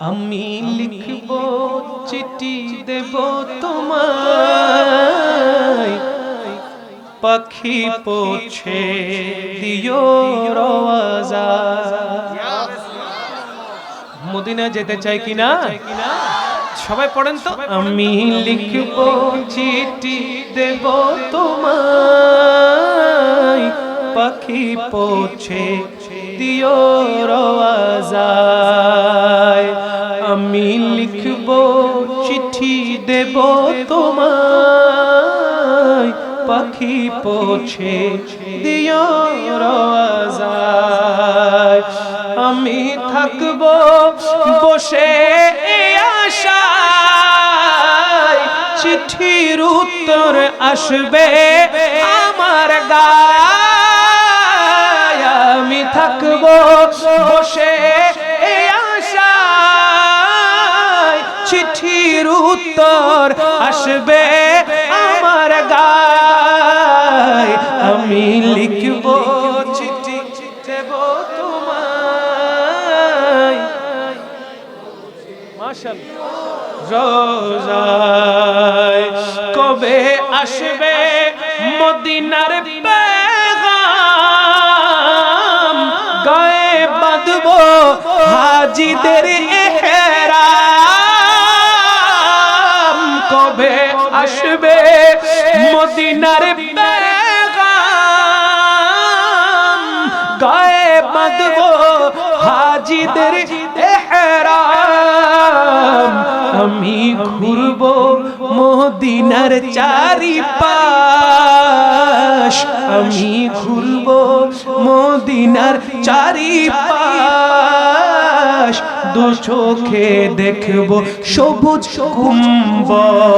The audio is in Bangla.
আমি লিখব চিঠি দেব তোমায়। পাখি পৌঁছে দিও রওয়াজা। মদিনা যেতে চাই কিনা? সবাই পড়েন তো? আমি লিখব চিঠি দেব তোমায়। পাখি পৌঁছে দিও রওয়াজায় দেব তোমায়। পাখি পৌঁছে দিও আমি থাকব বসে আশায়। চিঠির উত্তর আসবে আমার গায়। আমি থাকব বসে আশায়। চিঠির উত্তর আসবে আমার গায়। আমি লিখব চিঠি দেব তোমায়। রোজায় কবে আসবে মদিনার গায়ে বাঁধব হাজিদের এহরাম। আসবে মদিনার গায়ে বাঁধব হাজিদের এহরাম। আমি ঘুরব মদিনার চারি পাশ আমি ঘুরব মদিনার চারি পাশ দু চোখে দেখব সবুজ কুম্বদ